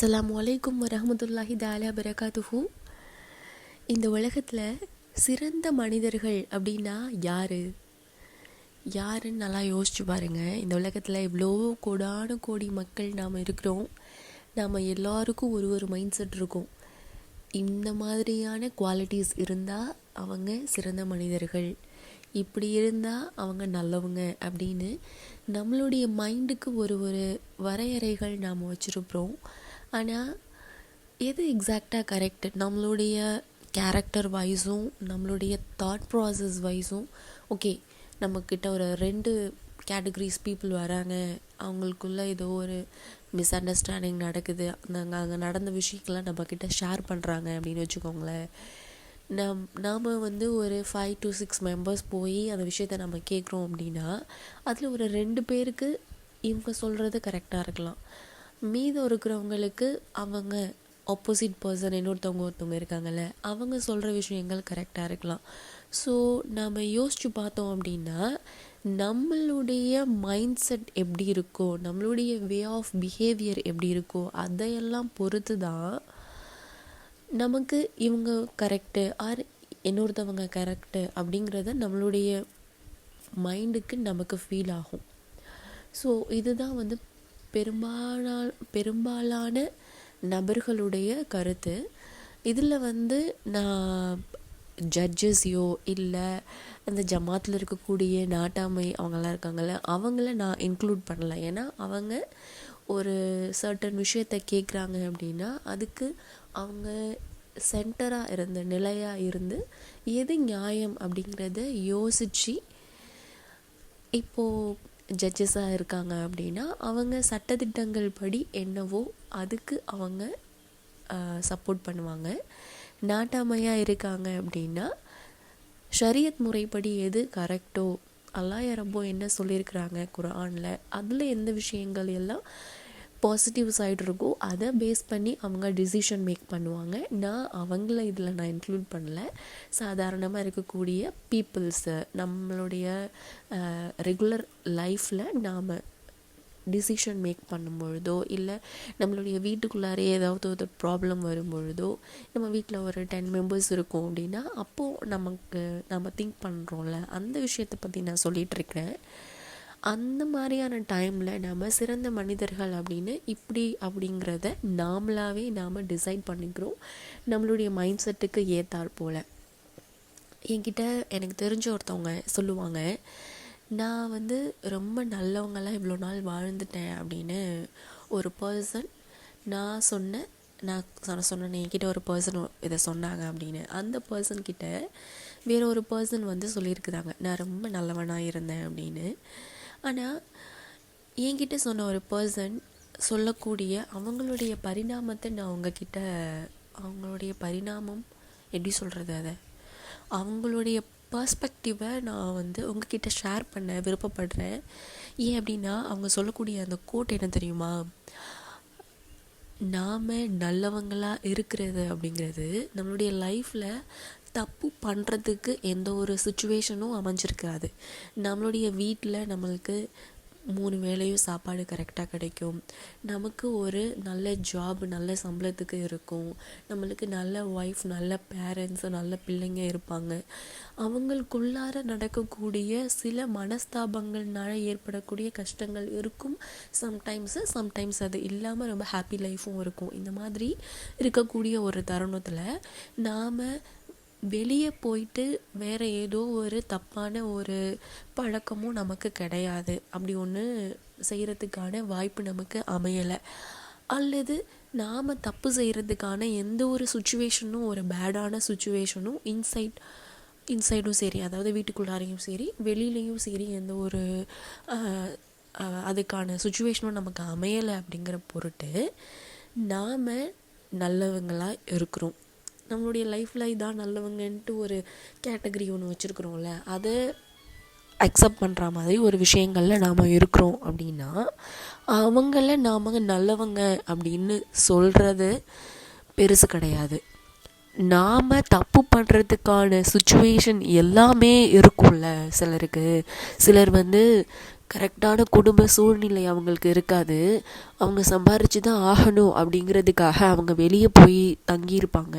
அஸ்லாம் வலைக்கும் வரமத்துல்லாஹி தாலா பரகாத்துஹு இந்த உலகத்தில் சிறந்த மனிதர்கள் அப்படின்னா யார்? யாருன்னு நல்லா யோசிச்சு பாருங்க. இந்த உலகத்தில் இவ்வளோ கோடான கோடி மக்கள் நாம் இருக்கிறோம். நாம் எல்லாருக்கும் ஒரு ஒரு மைண்ட் செட் இருக்கும். இந்த மாதிரியான குவாலிட்டிஸ் இருந்தால் அவங்க சிறந்த மனிதர்கள். இப்படி இருந்தால் அவங்க நல்லவங்க அப்படின்னு நம்மளுடைய மைண்டுக்கு ஒரு ஒரு வரையறைகள் நாம் வச்சுருப்போம். ஆனால் எது எக்ஸாக்டாக கரெக்ட் நம்மளுடைய கேரக்டர் வைஸும் நம்மளுடைய தாட் ப்ராசஸ் வைஸும் ஓகே நம்மக்கிட்ட ஒரு ரெண்டு கேட்டகரிஸ் பீப்புள் வராங்க. அவங்களுக்குள்ளே ஏதோ ஒரு மிஸ் அண்டர்ஸ்டாண்டிங் நடக்குது. அந்த அங்கே நடந்த விஷயங்கள்லாம் நம்மக்கிட்ட ஷேர் பண்ணுறாங்க அப்படின்னு வச்சுக்கோங்களேன். நம் நாம் வந்து ஒரு ஃபைவ் டு சிக்ஸ் மெம்பர்ஸ் போய் அந்த விஷயத்த நம்ம கேட்குறோம் அப்படின்னா அதில் ஒரு ரெண்டு பேருக்கு இவங்க சொல்கிறது கரெக்டாக இருக்கலாம். மீதம் இருக்கிறவங்களுக்கு அவங்க ஆப்போசிட் பர்சன் இன்னொருத்தவங்க ஒருத்தவங்க இருக்காங்கல்ல அவங்க சொல்கிற விஷயங்கள் கரெக்டாக இருக்கலாம். ஸோ நம்ம யோசித்து பார்த்தோம் அப்படின்னா நம்மளுடைய மைண்ட் செட் எப்படி இருக்கோ நம்மளுடைய வே ஆஃப் பிஹேவியர் எப்படி இருக்கோ அதையெல்லாம் பொறுத்து தான் நமக்கு இவங்க கரெக்டு ஆர் இன்னொருத்தவங்க கரெக்டு அப்படிங்கிறத நம்மளுடைய மைண்டுக்கு நமக்கு ஃபீல் ஆகும். ஸோ இதுதான் வந்து பெரும்பாலான பெரும்பாலான நபர்களுடைய கருத்து. இதில் வந்து நான் ஜட்ஜஸ்யோ இல்லை அந்த ஜமாத்தில் இருக்கக்கூடிய நாட்டாமை அவங்களாம் இருக்காங்கள்ல அவங்கள நான் இன்க்ளூட் பண்ணல. ஏன்னா அவங்க ஒரு சர்டன் விஷயத்தை கேட்குறாங்க அப்படின்னா அதுக்கு அவங்க சென்டராக இருந்து நிலையாக இருந்து எது நியாயம் அப்படிங்கிறத யோசித்து இப்போது ஜட்ஜஸாக இருக்காங்க அப்படின்னா அவங்க சட்டத்திட்டங்கள் படி என்னவோ அதுக்கு அவங்க சப்போர்ட் பண்ணுவாங்க. நாட்டாமையாக இருக்காங்க அப்படின்னா ஷரியத் முறைப்படி எது கரெக்டோ அல்லாய ரப்போ என்ன சொல்லியிருக்கிறாங்க குரானில் அதில் எந்த விஷயங்கள் எல்லாம் பாசிட்டிவ் சைடு இருக்கோ அதை பேஸ் பண்ணி அவங்க டிசிஷன் மேக் பண்ணுவாங்க. நான் அவங்கள இதில் நான் இன்க்ளூட் பண்ணல. சாதாரணமாக இருக்கக்கூடிய பீப்புள்ஸு நம்மளுடைய ரெகுலர் லைஃப்பில் நாம் டிசிஷன் மேக் பண்ணும்பொழுதோ இல்லை நம்மளுடைய வீட்டுக்குள்ளாரே ஏதாவது ஒரு ப்ராப்ளம் வரும்பொழுதோ நம்ம வீட்டில் ஒரு டென் மெம்பர்ஸ் இருக்கோம் அப்படின்னா அப்போது நமக்கு நம்ம திங்க் பண்ணுறோம்ல அந்த விஷயத்தை பற்றி நான் சொல்லிகிட்ருக்கேன் அந்த மாதிரியான டைமில் நம்ம சிறந்த மனிதர்கள் அப்படின்னு இப்படி அப்படிங்கிறத நாமளாகவே நாம் டிசைட் பண்ணிக்கிறோம். நம்மளுடைய மைண்ட் செட்டுக்கு ஏற்றாற் போல். என்கிட்ட எனக்கு தெரிஞ்ச ஒருத்தவங்க சொல்லுவாங்க நான் வந்து ரொம்ப நல்லவங்களாம் இவ்வளோ நாள் வாழ்ந்துட்டேன் அப்படின்னு ஒரு பர்சன் நான் சொன்ன நான் சொன்னேன் என்கிட்ட ஒரு பர்சன் இதை சொன்னாங்க அப்படின்னு. அந்த பர்சன்கிட்ட வேற ஒரு பர்சன் வந்து சொல்லியிருக்குதாங்க நான் ரொம்ப நல்லவனாக இருந்தேன் அப்படின்னு. ஆனால் என்கிட்ட சொன்ன ஒரு பர்சன் சொல்லக்கூடிய அவங்களுடைய பரிணாமத்தை நான் அவங்கக்கிட்ட அவங்களுடைய பரிணாமம் எப்படி சொல்கிறது அதை? அவங்களுடைய பர்ஸ்பெக்டிவை நான் வந்து உங்ககிட்ட ஷேர் பண்ண விருப்பப்படுறேன். ஏன் அப்படின்னா அவங்க சொல்லக்கூடிய அந்த கோட் என்ன தெரியுமா? நாம் நல்லவங்களாக இருக்கிறது அப்படிங்கிறது நம்மளுடைய லைஃப்பில் தப்பு பண்ணுறதுக்கு எந்த ஒரு சுச்சுவேஷனும் அமைஞ்சிருக்காது. நம்மளுடைய வீட்டில் நம்மளுக்கு மூணு வேளையும் சாப்பாடு கரெக்டாக கிடைக்கும். நமக்கு ஒரு நல்ல ஜாப் நல்ல சம்பளத்துக்கு இருக்கும். நம்மளுக்கு நல்ல ஒய்ஃப் நல்ல பேரண்ட்ஸ் நல்ல பிள்ளைங்க இருப்பாங்க. அவங்களுக்குள்ளார நடக்கக்கூடிய சில மனஸ்தாபங்கள்னால ஏற்படக்கூடிய கஷ்டங்கள் இருக்கும். சம்டைம்ஸு சம்டைம்ஸ் அது இல்லாமல் ரொம்ப ஹாப்பி லைஃப்பும் இருக்கும். இந்த மாதிரி இருக்கக்கூடிய ஒரு தருணத்தில் நாம் வெளியே போயிட்டு வேறு ஏதோ ஒரு தப்பான ஒரு பழக்கமும் நமக்கு கிடையாது. அப்படி ஒன்று செய்கிறதுக்கான வாய்ப்பு நமக்கு அமையலை. அல்லது நாம் தப்பு செய்கிறதுக்கான எந்த ஒரு சுச்சுவேஷனும் ஒரு பேடான சுச்சுவேஷனும் இன்சைட் இன்சைடும் சரி அதாவது வீட்டுக்குள்ளாரையும் சரி வெளியிலையும் சரி எந்த ஒரு அதுக்கான சுச்சுவேஷனும் நமக்கு அமையலை அப்படிங்கிற பொருட்டு நாம் நல்லவங்களாக இருக்கிறோம். நம்மளுடைய லைஃப்பில் இதான் நல்லவங்கன்ட்டு ஒரு கேட்டகரி ஒன்று வச்சுருக்குறோம்ல அதை அக்செப்ட் பண்ணுற மாதிரி ஒரு விஷயங்களில் நாம் இருக்கிறோம் அப்படின்னா அவங்கள நாம் நல்லவங்க அப்படின்னு சொல்கிறது பெருசு கிடையாது. நாம் தப்பு பண்ணுறதுக்கான சுச்சுவேஷன் எல்லாமே இருக்கும்ல சிலருக்கு. சிலர் வந்து கரெக்டான குடும்ப சூழ்நிலை அவங்களுக்கு இருக்காது. அவங்க சம்பாரித்து தான் ஆகணும் அப்படிங்கிறதுக்காக அவங்க வெளியே போய் தங்கியிருப்பாங்க.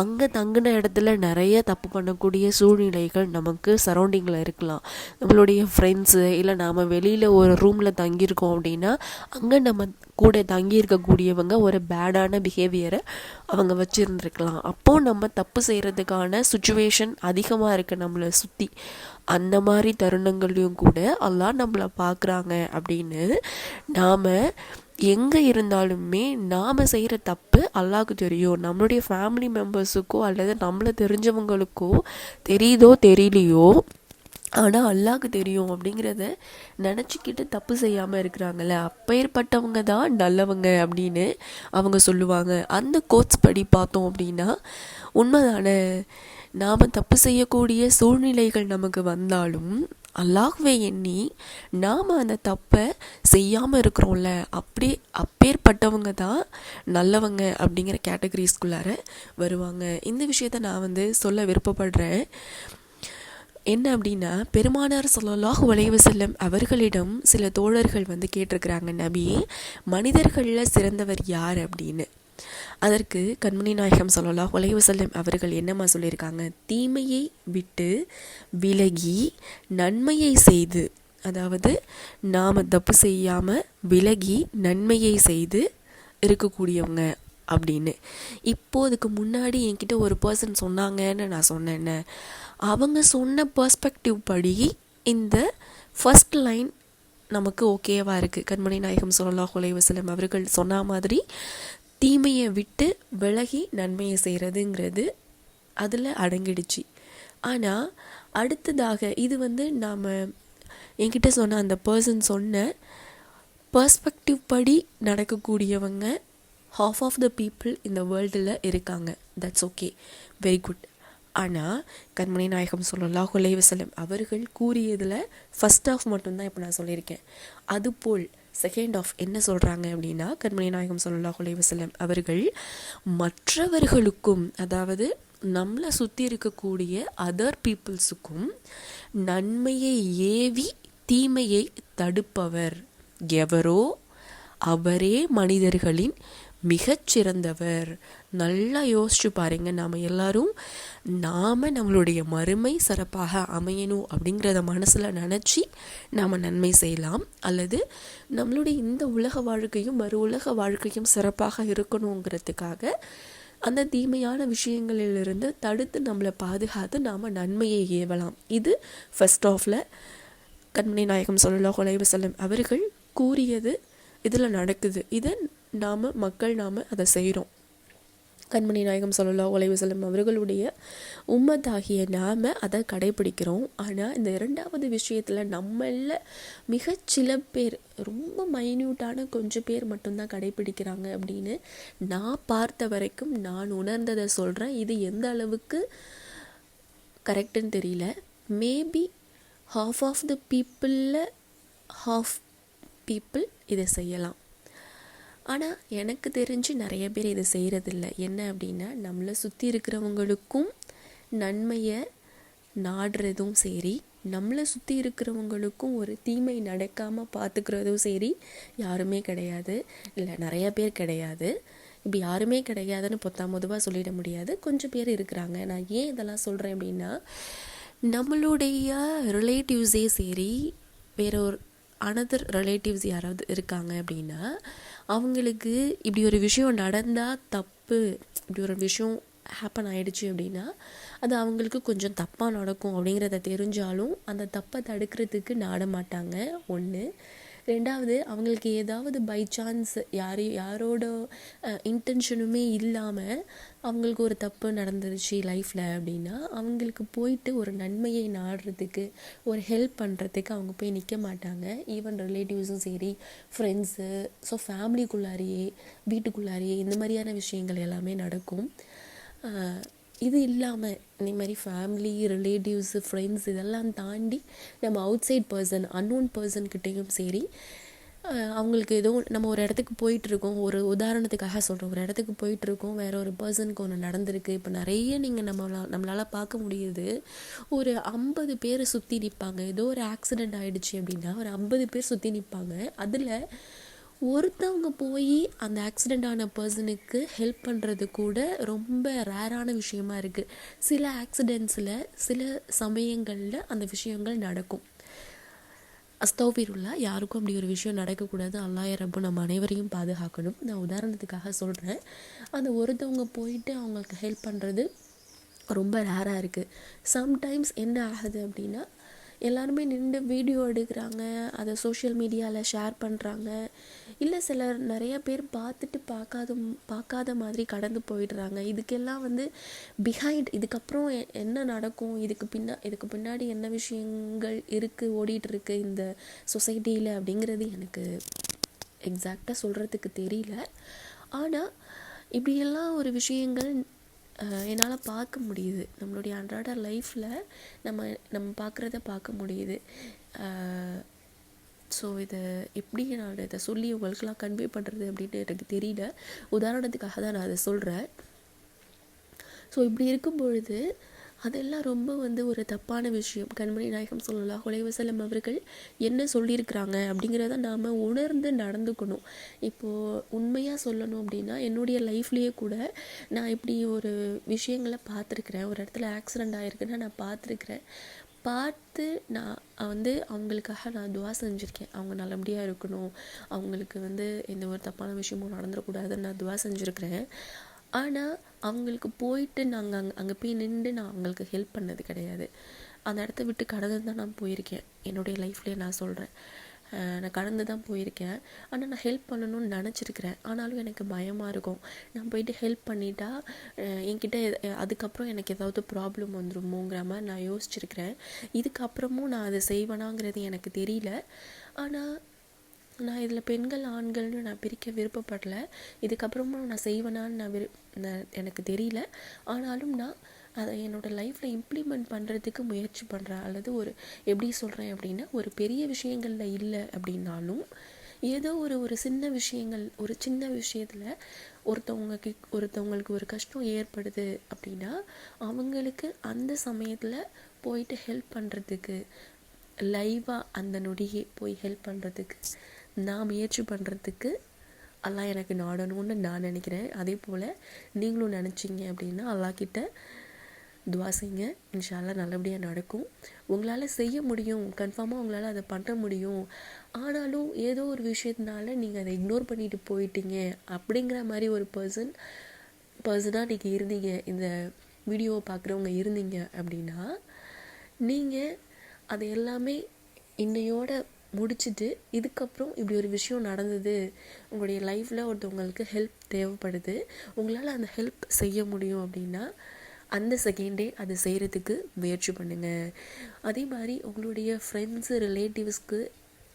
அங்கே தங்கின இடத்துல நிறைய தப்பு பண்ணக்கூடிய சூழ்நிலைகள் நமக்கு சரௌண்டிங்கில் இருக்கலாம். நம்மளுடைய ஃப்ரெண்ட்ஸு இல்லை நாம் வெளியில் ஒரு ரூமில் தங்கியிருக்கோம் அப்படின்னா அங்கே நம்ம கூட தங்கியிருக்கக்கூடியவங்க ஒரு பேடான பிஹேவியரை அவங்க வச்சுருந்துருக்கலாம். அப்போது நம்ம தப்பு செய்கிறதுக்கான சுச்சுவேஷன் அதிகமாக இருக்குது நம்மளை சுற்றி அந்த மாதிரி தருணங்கள்லையும் கூட எல்லாம் நம்மளை பார்க்குறாங்க அப்படின்னு நாம் எங்கே இருந்தாலுமே நாம் செய்கிற தப்பு அல்லாவுக்கு தெரியும். நம்மளுடைய ஃபேமிலி மெம்பர்ஸுக்கோ அல்லது நம்மளை தெரிஞ்சவங்களுக்கோ தெரியுதோ தெரியலையோ ஆனால் அல்லாவுக்கு தெரியும் அப்படிங்கிறத நினச்சிக்கிட்டு தப்பு செய்யாமல் இருக்கிறாங்கல்ல. அப்பேற்பட்டவங்க தான் நல்லவங்க அப்படின்னு அவங்க சொல்லுவாங்க. அந்த கோட்ஸ் படி பார்த்தோம் அப்படின்னா உண்மைதானே? நாம் தப்பு செய்யக்கூடிய சூழ்நிலைகள் நமக்கு வந்தாலும் அல்லாஹ்வை எண்ணி நாம் அந்த தப்பை செய்யாமல் இருக்கிறோம்ல அப்படி அப்பேற்பட்டவங்க தான் நல்லவங்க அப்படிங்கிற கேட்டகரிஸ்குள்ளார வருவாங்க. இந்த விஷயத்த நான் வந்து சொல்ல விருப்பப்படுறேன். என்ன அப்படின்னா பெருமானார் ஸல்லல்லாஹு உழைவு செல்லும் அவர்களிடம் சில தோழர்கள் வந்து கேட்டிருக்கிறாங்க நபி மனிதர்களில் சிறந்தவர் யார் அப்படின்னு. அதற்கு கண்மணி நாயகம் சொல்லலாம் அலைஹி அவர்கள் என்னம்மா சொல்லியிருக்காங்க? தீமையை விட்டு விலகி நன்மையை செய்து அதாவது நாம் தப்பு செய்யாமல் விலகி நன்மையை செய்து இருக்கக்கூடியவங்க அப்படின்னு. இப்போ அதுக்கு முன்னாடி என்கிட்ட ஒரு பர்சன் சொன்னாங்கன்னு நான் சொன்னேன்னு. அவங்க சொன்ன பர்ஸ்பெக்டிவ் படி இந்த ஃபஸ்ட் லைன் நமக்கு ஓகேவாக இருக்குது கண்மணி நாயகம் சொல்லலாம் ஹுலை வசலம் அவர்கள் சொன்ன மாதிரி தீமையை விட்டு விலகி நன்மையை செய்கிறதுங்கிறது அதில் அடங்கிடுச்சு. ஆனால் அடுத்ததாக இது வந்து நாம் என்கிட்ட சொன்ன அந்த பர்சன் சொன்ன பர்ஸ்பெக்டிவ் படி நடக்கக்கூடியவங்க ஹாஃப் ஆஃப் த பீப்புள் இந்த வேர்ல்டில் இருக்காங்க. தட்ஸ் ஓகே வெரி குட் ஆனால் கண்மணி நாயகம் சொல்லலாம் அலைஹி வசலம் அவர்கள் கூறியதில் ஃபஸ்ட் ஆஃப் மட்டும்தான் இப்போ நான் சொல்லியிருக்கேன். அதுபோல் செகண்ட் ஆஃப் என்ன சொல்கிறாங்க அப்படின்னா கண்மணி நாயகம் ஸல்லல்லாஹு அலைஹி அவர்கள் மற்றவர்களுக்கும் அதாவது நம்மளை சுற்றி இருக்கக்கூடிய அதர் பீப்புள்ஸுக்கும் நன்மையை ஏவி தீமையை தடுப்பவர் எவரோ அவரே மனிதர்களின் மிகச்சிறந்தவர். நல்லா யோசிச்சு பாருங்க நாம் எல்லாரும் நாம் நம்மளுடைய மறுமை சிறப்பாக அமையணும் அப்படிங்கிறத மனசில் நினச்சி நாம் நன்மை செய்யலாம். அல்லது நம்மளுடைய இந்த உலக வாழ்க்கையும் மறு உலக வாழ்க்கையும் சிறப்பாக இருக்கணுங்கிறதுக்காக அந்த தீமையான விஷயங்களிலிருந்து தடுத்து நம்மளை பாதுகாத்து நாம் நன்மையை ஏவலாம். இது ஃபர்ஸ்ட் ஆஃபில் கண்மணி நாயகம் ஸல்லல்லாஹு அலைஹி அவர்கள் கூறியது. இதில் நடக்குது. இதை நாம் மக்கள் நாம் அதை செய்கிறோம் கண்மணி நாயகம் சொல்லலாம் அலைஹி வஸல்லம் அவர்களுடைய உம்மத்தாகிய நாம் அதை கடைபிடிக்கிறோம். ஆனால் இந்த இரண்டாவது விஷயத்தில் நம்மள மிக சில பேர் ரொம்ப மைன்யூட்டான கொஞ்சம் பேர் மட்டும்தான் கடைபிடிக்கிறாங்க அப்படின்னு நான் பார்த்த வரைக்கும் நான் உணர்ந்ததை சொல்கிறேன் இது எந்த அளவுக்கு கரெக்டுன்னு தெரியல. மேபி ஹாஃப் ஆஃப் த பீப்புளில் ஹாஃப் பீப்புள் இதை செய்யலாம். ஆனால் எனக்கு தெரிஞ்சு நிறைய பேர் இதை செய்கிறதில்ல என்ன அப்படின்னா நம்மளை சுற்றி இருக்கிறவங்களுக்கும் நன்மையை நாடுறதும் சரி நம்மளை சுற்றி இருக்கிறவங்களுக்கும் ஒரு தீமை நடக்காமல் பார்த்துக்கிறதும் சரி யாருமே கிடையாது. இல்லை நிறைய பேர் கிடையாது. இப்போ யாருமே கிடையாதுன்னு பொத்தாம் பொதுவாக சொல்லிட முடியாது. கொஞ்சம் பேர் இருக்கிறாங்க. நான் ஏன் இதெல்லாம் சொல்கிறேன் அப்படின்னா நம்மளுடைய ரிலேட்டிவ்ஸே சரி வேற ஒரு அனதர் ரிலேட்டிவ்ஸ் யாராவது இருக்காங்க அப்படின்னா அவங்களுக்கு இப்படி ஒரு விஷயம் நடந்தால் தப்பு இப்படி ஒரு விஷயம் ஹேப்பன் ஆகிடுச்சு அப்படின்னா அது அவங்களுக்கு கொஞ்சம் தப்பாக நடக்கும் அப்படிங்கிறத தெரிஞ்சாலும் அந்த தப்பை தடுக்கிறதுக்கு நாட மாட்டாங்க ஒன்று ரெண்டாவது அவங்களுக்கு ஏதாவது பை சான்ஸ் யார் யாரோட இன்டென்ஷனுமே இல்லாமல் அவங்களுக்கு ஒரு தப்பு நடந்துருச்சு லைஃப்பில் அப்படின்னா அவங்களுக்கு போயிட்டு ஒரு நன்மையை நாடுறதுக்கு ஒரு ஹெல்ப் பண்ணுறதுக்கு அவங்க போய் நிற்க மாட்டாங்க. ஈவன் ரிலேட்டிவ்ஸும் சரி ஃப்ரெண்ட்ஸு ஸோ ஃபேமிலிக்குள்ளாரியே வீட்டுக்குள்ளாரியே இந்த மாதிரியான விஷயங்கள் எல்லாமே நடக்கும். இது இல்லாமல் இந்த மாதிரி ஃபேமிலி ரிலேட்டிவ்ஸு ஃப்ரெண்ட்ஸ் இதெல்லாம் தாண்டி நம்ம அவுட் சைட் பர்சன் அன்னோன் பர்சன்கிட்டேயும் சரி அவங்களுக்கு ஏதோ நம்ம ஒரு இடத்துக்கு போயிட்டுருக்கோம். ஒரு உதாரணத்துக்காக சொல்கிறோம் ஒரு இடத்துக்கு போயிட்டுருக்கோம். வேறு ஒரு பர்சனுக்கு ஒன்று நடந்திருக்கு. இப்போ நிறைய நீங்கள் நம்மளால் நம்மளால் பார்க்க முடியுது. ஒரு ஐம்பது பேர் சுற்றி நிற்பாங்க ஏதோ ஒரு ஆக்சிடெண்ட் ஆகிடுச்சு அப்படின்னா ஒரு ஐம்பது பேர் சுற்றி நிற்பாங்க அதில் ஒருத்தவங்க போய் அந்த ஆக்சிடெண்ட் ஆன பர்சனுக்கு ஹெல்ப் பண்ணுறது கூட ரொம்ப ரேரான விஷயமா இருக்குது சில ஆக்சிடெண்ட்ஸில் சில சமயங்களில் அந்த விஷயங்கள் நடக்கும். அஸ்தௌபிருல்லா யாருக்கும் அப்படி ஒரு விஷயம் நடக்கக்கூடாது. அல்லாய ரப்பு நம்ம அனைவரையும் பாதுகாக்கணும். நான் உதாரணத்துக்காக சொல்கிறேன் அந்த ஒருத்தவங்க போயிட்டு அவங்களுக்கு ஹெல்ப் பண்ணுறது ரொம்ப ரேராக இருக்குது சம்டைம்ஸ் என்ன ஆகுது அப்படின்னா எல்லாருமே நின்று வீடியோ எடுக்கிறாங்க அதை சோஷியல் மீடியாவில் ஷேர் பண்ணுறாங்க இல்லை சிலர் நிறைய பேர் பார்த்துட்டு பார்க்காத பார்க்காத மாதிரி கடந்து போயிடுறாங்க. இதுக்கெல்லாம் வந்து பிஹைண்ட் இதுக்கப்புறம் எ- என்ன நடக்கும்? இதுக்கு பின்னா இதுக்கு பின்னாடி என்ன விஷயங்கள் இருக்குது ஓடிட்டுருக்கு இந்த சொசைட்டியில் அப்படிங்கிறது எனக்கு எக்ஸாக்டாக சொல்கிறதுக்கு தெரியல. ஆனால் இப்படியெல்லாம் ஒரு விஷயங்கள் என்னால் பார்க்க முடியுது. நம்மளுடைய அன்றாட லைஃப்பில் நம்ம நம்ம பார்க்குறத பார்க்க முடியுது. ஸோ இதை எப்படி நான் இதை சொல்லி உங்களுக்கெல்லாம் கன்வே பண்ணுறது அப்படின்னு எனக்கு தெரியல. உதாரணத்துக்காக தான் நான் அதை சொல்கிறேன் ஸோ இப்படி இருக்கும் பொழுது அதெல்லாம் ரொம்ப வந்து ஒரு தப்பான விஷயம். கண்மணி நாயகம் சொல்லலாம் வஸல்லம் அவர்கள் என்ன சொல்லியிருக்கிறாங்க? அப்படிங்கிறத நாம் உணர்ந்து நடந்துக்கணும். இப்போது உண்மையாக சொல்லணும் அப்படின்னா என்னுடைய லைஃப்லேயே கூட நான் இப்படி ஒரு விஷயங்களை பார்த்துருக்குறேன். ஒரு இடத்துல ஆக்சிடெண்ட் ஆகிருக்குன்னா நான் பார்த்துருக்குறேன். பார்த்து நான் வந்து அவங்களுக்காக நான் துவா செஞ்சுருக்கேன். அவங்க நல்லபடியாக இருக்கணும். அவங்களுக்கு வந்து எந்த ஒரு தப்பான விஷயமும் நடந்துடக்கூடாதுன்னு நான் துவா செஞ்சுருக்கிறேன். ஆனால் அவங்களுக்கு போயிட்டு நாங்கள் அங்கே அங்கே போய் நின்று நான் அவங்களுக்கு ஹெல்ப் பண்ணது கிடையாது. அந்த இடத்த விட்டு கடந்து தான் நான் போயிருக்கேன். என்னுடைய லைஃப்லேயே நான் சொல்கிறேன் நான் கடந்து தான் போயிருக்கேன். ஆனால் நான் ஹெல்ப் பண்ணணும்னு நினச்சிருக்கிறேன். ஆனாலும் எனக்கு பயமாக இருக்கும். நான் போயிட்டு ஹெல்ப் பண்ணிட்டா என்கிட்ட எத- அதுக்கப்புறம் எனக்கு ஏதாவது ப்ராப்ளம் வந்துருமோங்கிற மாதிரி நான் யோசிச்சிருக்கிறேன். இதுக்கப்புறமும் நான் அதை செய்வேனாங்கிறது எனக்கு தெரியல. ஆனால் நான் இதில் பெண்கள் ஆண்கள்னு நான் பிரிக்க விருப்பப்படல. இதுக்கப்புறமும் நான் செய்வேனான்னு நான் விரு நான் எனக்கு தெரியல. ஆனாலும் நான் அதை என்னோடய லைஃப்பில் இம்ப்ளிமெண்ட் பண்ணுறதுக்கு முயற்சி பண்ணுறேன் அல்லது ஒரு எப்படி சொல்கிறேன் அப்படின்னா ஒரு பெரிய விஷயங்களில் இல்லை அப்படின்னாலும் ஏதோ ஒரு ஒரு சின்ன விஷயங்கள் ஒரு சின்ன விஷயத்தில் ஒருத்தவங்களுக்கு ஒருத்தவங்களுக்கு ஒரு கஷ்டம் ஏற்படுது அப்படின்னா அவங்களுக்கு அந்த சமயத்தில் போயிட்டு ஹெல்ப் பண்ணுறதுக்கு லைவாக அந்த நொடியே போய் ஹெல்ப் பண்ணுறதுக்கு நான் முயற்சி பண்ணுறதுக்கு அல்லாஹ் எனக்கு நாடணும்னு நான் நினைக்கிறேன். அதே போல் நீங்களும் நினச்சிங்க அப்படின்னா அல்லாக்கிட்ட துவா செய்யுங்க. இன்ஷால்லாம் நல்லபடியாக நடக்கும். உங்களால் செய்ய முடியும். கன்ஃபார்மாக உங்களால் அதை பண்ண முடியும். ஆனாலும் ஏதோ ஒரு விஷயத்தினால நீங்கள் அதை இக்னோர் பண்ணிட்டு போயிட்டீங்க அப்படிங்கிற மாதிரி ஒரு பர்சன் பர்சனாக நீங்கள் இருந்தீங்க. இந்த வீடியோவை பார்க்குறவங்க இருந்தீங்க அப்படின்னா நீங்கள் அதை எல்லாமே இன்னையோட முடிச்சுட்டு இதுக்கப்புறம் இப்படி ஒரு விஷயம் நடந்தது உங்களுடைய லைஃப்பில் ஒருத்தவங்களுக்கு ஹெல்ப் தேவைப்படுது உங்களால் அந்த ஹெல்ப் செய்ய முடியும் அப்படின்னா அந்த செகண்டே அது செய்கிறதுக்கு முயற்சி பண்ணுங்கள் அதே மாதிரி உங்களுடைய ஃப்ரெண்ட்ஸு ரிலேட்டிவ்ஸ்க்கு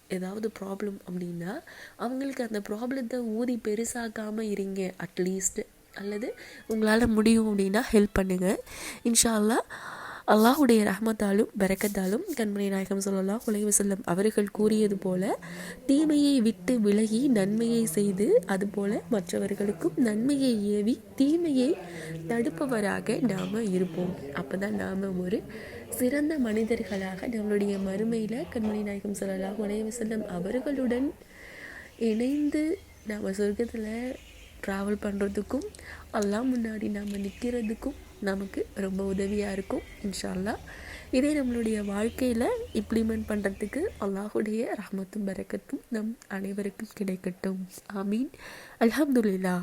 ஏதாவது ப்ராப்ளம் அப்படின்னா அவங்களுக்கு அந்த ப்ராப்ளத்தை ஊதி பெருசாக்காமல் இருங்க அட்லீஸ்ட் அல்லது உங்களால் முடியும் அப்படின்னா ஹெல்ப் பண்ணுங்கள் இன்ஷால்லா அல்லாஹுடைய ரஹமத்தாலும் பரக்கத்தாலும் கண்மணி நாயகம் சொல்லலாம் உலக செல்லம் அவர்கள் கூறியது போல தீமையை விட்டு விலகி நன்மையை செய்து அதுபோல மற்றவர்களுக்கும் நன்மையை ஏவி தீமையை தடுப்பவராக நாம் இருப்போம். அப்போ தான் நாம் ஒரு சிறந்த மனிதர்களாக நம்மளுடைய மறுமையில் கண்மணி நாயகம் சொல்லலாம் உலக செல்லம் அவர்களுடன் இணைந்து நாம் சொர்க்கத்தில் ட்ராவல் பண்ணுறதுக்கும் எல்லாம் முன்னாடி நாம் நிற்கிறதுக்கும் நமக்கு ரொம்ப உதவியாக இருக்கும் இன்ஷா அல்லாஹ் இதே நம்மளுடைய வாழ்க்கையில் இம்ப்ளிமெண்ட் பண்ணுறதுக்கு அல்லாஹுடைய ரஹமத்தும் பரக்கத்தும் நம் அனைவருக்கும் கிடைக்கட்டும். ஆமீன். அலமதுல்லா